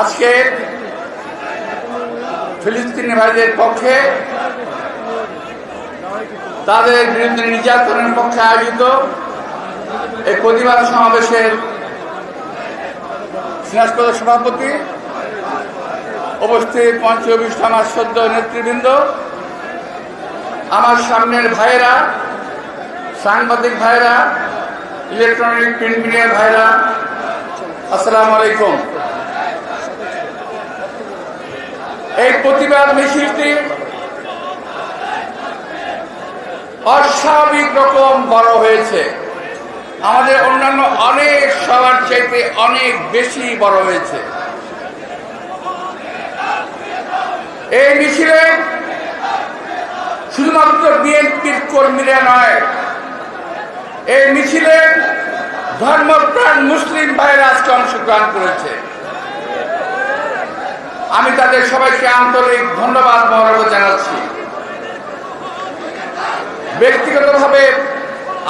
আজকে ফিলিস্তিনি ভাইদের পক্ষে, তাদের বিরুদ্ধে নির্যাতনের পক্ষে আয়োজিত এই প্রতিবাদ সমাবেশের সিনাজপদ সভাপতি উপস্থিত অভিষ্ট আমার সদ্য নেতৃবৃন্দ, আমার সামনের ভাইয়েরা, সাংবাদিক ভাইরা ইলেকট্রনিক প্রিন্ট মিডিয়া ভাইরা, আসসালামু আলাইকুম। এই প্রতিবাদ মিছিলটি অস্বাভাবিক রকম বড় হয়েছে। আমাদের অন্যান্য অনেক সবার চাইতে অনেক বেশি বড় হয়েছে। এই মিছিলে শুধুমাত্র বিএনপির কর্মীরা নয় এই মিছিলে ধর্মপ্রাণ মুসলিম ভাইয়েরা আজকে অংশগ্রহণ করেছে। আমি তাদের সবাইকে আন্তরিক ধন্যবাদ মহারাজ জানাচ্ছি। ব্যক্তিগতভাবে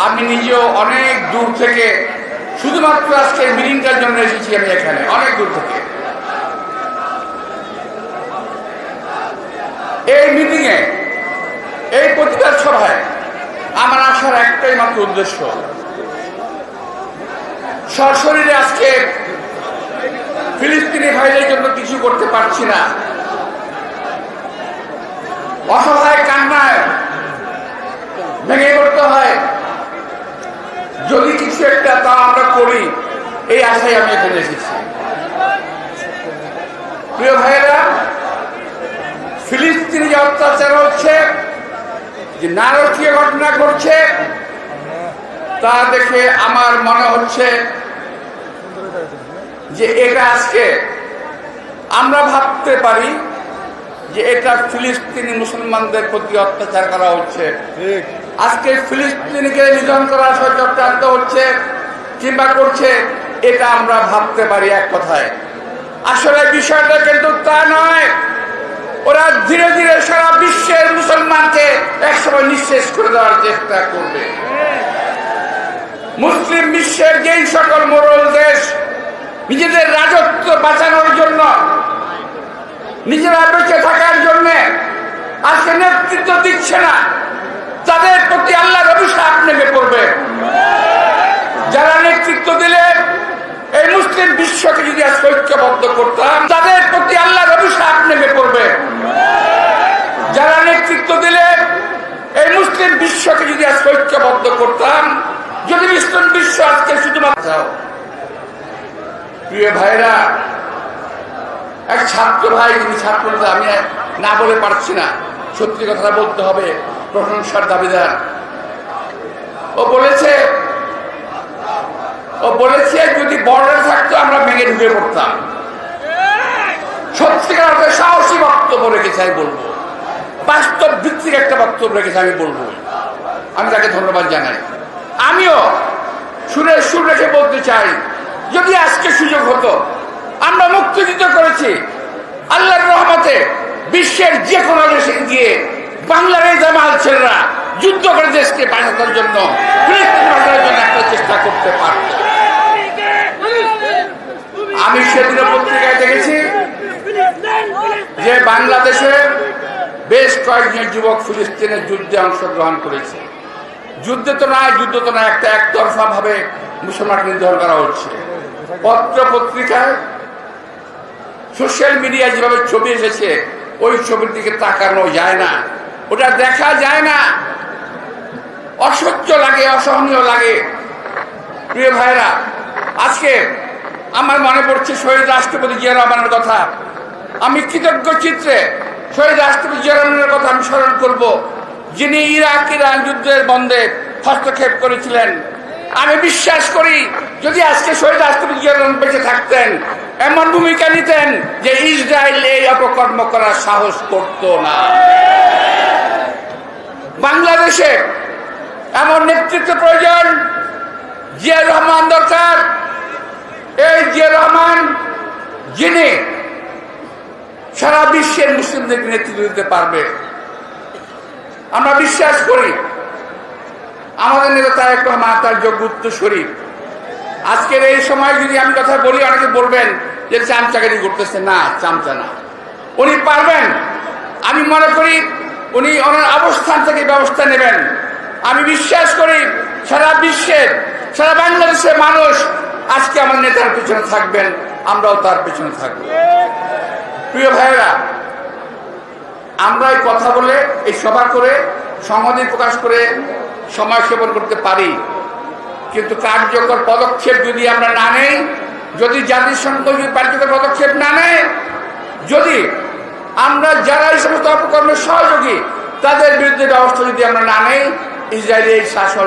আমি নিজেও অনেক দূর থেকে, শুধুমাত্র আজকে মিটিংটার জন্য এসেছি আমি এখানে, অনেক দূর থেকে এই মিটিংয়ে এই প্রতিবাদ সভায় আমার একটাই মাত্র উদ্দেশ্য। সশরীরে আজকে ফিলিস্তিনি ভাইদের জন্য কিছু করতে পারছি না। অসহায় কান্নায় ভেঙে পড়তে হয়। যদি কিছু একটা তা আমরা করি, এই আশায় আমি এখানে এসেছি। প্রিয় ভাইয়েরা, ফিলিস্তিনি যে অত্যাচার হচ্ছে, যে নারকীয় ঘটনা ঘটছে তা দেখে আমার মনে হচ্ছে যে এটা আজকে আমরা ভাবতে পারি যে এটা ফিলিস্তিনি মুসলমানদের প্রতি অত্যাচার করা হচ্ছে। আজকে ফিলিস্তিনিকে নিধন করার চক্রান্ত হচ্ছে কিংবা করছে এটা আমরা ভাবতে পারি এক কথায়। আসলে বিষয়টা কিন্তু তা নয়। ওরা ধীরে ধীরে সারা বিশ্বের মুসলমানকে একসময় নিঃশেষ করে দেওয়ার চেষ্টা করবে। মুসলিম বিশ্বের যেই সকল মোরল দেশ, নিজেদের রাজত্ব বাঁচানোর জন্য, নিজেরা বেঁচে থাকার জন্য আজকে নেতৃত্ব দিচ্ছে না, তাদের প্রতি আল্লাহর অভিশাপ নেমে পড়বে। যারা নেতৃত্ব দিলে এই মুসলিম বিশ্বকে যদি আজকে ঐক্যবদ্ধ করতাম, তাদের প্রতি আল্লাহর অভিশাপ নেমে পড়বে। যারা নেতৃত্ব দিলে এই মুসলিম বিশ্বকে যদি আজকে ঐক্যবদ্ধ করতাম মুসলিম আজকে শুধুমাত্র প্রিয় ভাইরা, এক ছাত্র ভাই, যিনি ছাত্র আমি না বলে পারছি না, সত্যি কথা বলতে হবে, প্রশংসার দাবিদার। ও বলেছে ও বলেছে যদি বর্ডার থাকতো আমরা ভেঙে ঢুকে পড়তাম। সত্যিকার অর্থে সাহসী বক্তব্য রেখেছে, আমি বলব। বাস্তব ভিত্তিক একটা বক্তব্য রেখেছে, আমি বলব। আমি তাকে ধন্যবাদ জানাই। আমিও সুরে সুর রেখে বলতে চাই। যদি আজকে সুযোগ হতো, আমরা মুক্তিযুদ্ধ করেছি। আল্লাহর রহমতে বিশ্বের যে কোনো দেশে গিয়ে বাংলার এই জামাল ছেলেরা যুদ্ধ করে দেশকে বাঁচানোর জন্য বাঁচানোর জন্য একটা চেষ্টা করতে পারত। আমি সেদিন পত্রিকায় দেখেছি যে বাংলাদেশে বেশ কয়েকজন যুবক ফিলিস্তিনের যুদ্ধে অংশগ্রহণ করেছে। যুদ্ধে তো নয় যুদ্ধ তো নয় একটা একতরফা ভাবে মুসলমানকে নির্ধারণ করা হচ্ছে। পত্র পত্রিকায় সোশ্যাল মিডিয়ায় যেভাবে ছবি এসেছে, ওই ছবির দিকে তাকানো যায় না। ওটা দেখা যায় না। অসহ্য লাগে, অসহনীয় লাগে। প্রিয় ভাইরা আজকে আমার মনে পড়ছে শহীদ রাষ্ট্রপতি জিয়া রহমানের কথা। আমি কৃতজ্ঞ চিত্রে শহীদ রাষ্ট্রপতি জিয়া রহমানের কথা আমি স্মরণ করব। যিনি ইরাক, ইরান যুদ্ধের বন্ধে হস্তক্ষেপ করেছিলেন। আমি বিশ্বাস করি, যদি আজকে শহীদ রাষ্ট্রপতি বেঁচে থাকতেন, এমন ভূমিকা নিতেন যে ইসরায়েল এই অপকর্ম করার সাহস করত না। বাংলাদেশে এমন নেতৃত্ব প্রয়োজন জিয়া রহমান দরকার। এই জিয়া রহমান, যিনি সারা বিশ্বের মুসলিমদেরকে নেতৃত্ব দিতে পারবে। আমরা বিশ্বাস করি। আমাদের নেতা তারেক রহমান তার যোগ্য উত্তরসূরি আজকের এই সময় যদি আমি কথা বলি, অনেকে বলবেন যে চামচাকারি করতেছে। না, চামচা না। উনি পারবেন। আমি মনে করি উনি ওনার অবস্থান থেকে ব্যবস্থা নেবেন। আমি বিশ্বাস করি সারা বিশ্বের সারা বাংলাদেশের মানুষ আজকে আমার নেতার পিছনে থাকবেন। আমরাও তার পিছনে থাকব। প্রিয় ভাইয়েরা আমরা এই কথা বলে এই সভা করে সংহতি প্রকাশ করে সময় সেবন করতে পারি। কিন্তু কার্যকর পদক্ষেপ যদি আমরা না নেই, যদি জাতিসংঘ যদি কার্যকর পদক্ষেপ না নেয়, যদি আমরা যারা এই সমস্ত অপকর্মের সহযোগী, তাদের বিরুদ্ধে ব্যবস্থা যদি আমরা না নেই, ইসরায়েলের এই শাসন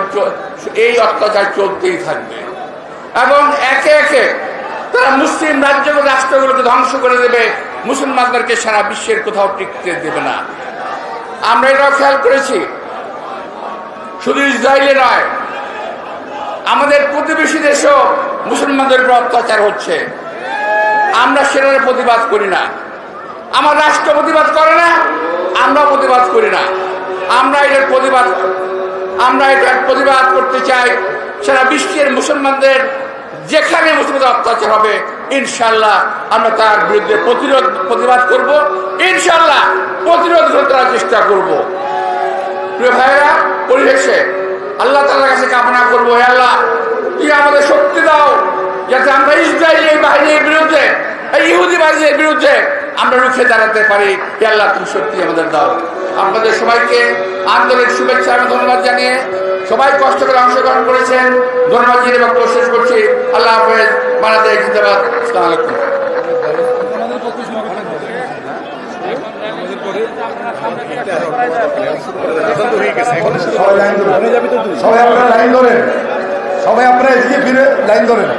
এই অত্যাচার চলতেই থাকবে। এবং একে একে তারা মুসলিম রাজ্য রাষ্ট্রগুলোকে ধ্বংস করে দেবে। মুসলমানদেরকে সারা বিশ্বের কোথাও টিকতে দেবে না। আমরা এটাও খেয়াল করেছি। শুধু ইসরায়েলে নয়, আমাদের প্রতিবেশী দেশেও মুসলমানদের উপর অত্যাচার হচ্ছে। আমরা সেটার প্রতিবাদ করি না। আমার রাষ্ট্র প্রতিবাদ করে না আমরা প্রতিবাদ করি না। আমরা এটার প্রতিবাদ, আমরা এটার প্রতিবাদ করতে চাই, সারা বিশ্বের মুসলমানদের যেখানে মুসলমানদের অত্যাচার হবে ইনশাল্লাহ আমরা তার বিরুদ্ধে প্রতিরোধ, প্রতিবাদ করব। ইনশাল্লাহ প্রতিরোধ করার চেষ্টা করব। প্রিয় ভাইরা পরিবেশে আল্লাহ তালার কাছে কামনা করব, হে আল্লাহ তুই আমাদের শক্তি দাও, যাতে আমরা ইসরায়েলি বাহিনীর বিরুদ্ধে, এই ইহুদি বাহিনীর বিরুদ্ধে আমরা রুখে দাঁড়াতে পারি। হে আল্লাহ, তুমি শক্তি আমাদের দাও। আপনাদের সবাইকে আন্দোলনের শুভেচ্ছা এবং ধন্যবাদ জানিয়ে সবাই কষ্ট করে অংশগ্রহণ করেছেন। ধন্যবাদ জানিয়ে বক্তব্য শেষ করছি। আল্লাহ হাফেজ। বাংলাদেশ জিন্দাবাদ। আসসালামু সবাই আপনারা লাইন ধরেন। সবাই আপনারা এদিকে ফিরে লাইন ধরেন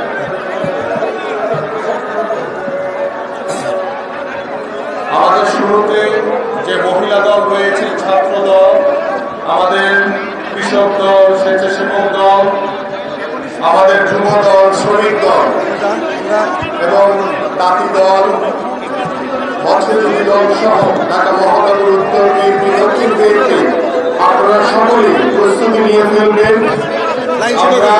আমাদের শুরুতে যে মহিলা দল রয়েছে ছাত্র দল আমাদের কৃষক দল স্বেচ্ছাসেবক দল আমাদের যুব দল শ্রমিক দল এবং তাঁতি দল মৎস্যজীবী দল সহ ঢাকা মহানগর উত্তর বিএনপি দক্ষিণ বিএনপি আপনারা সকলেই প্রস্তুতি নিয়ে ফেলবেন। আমরা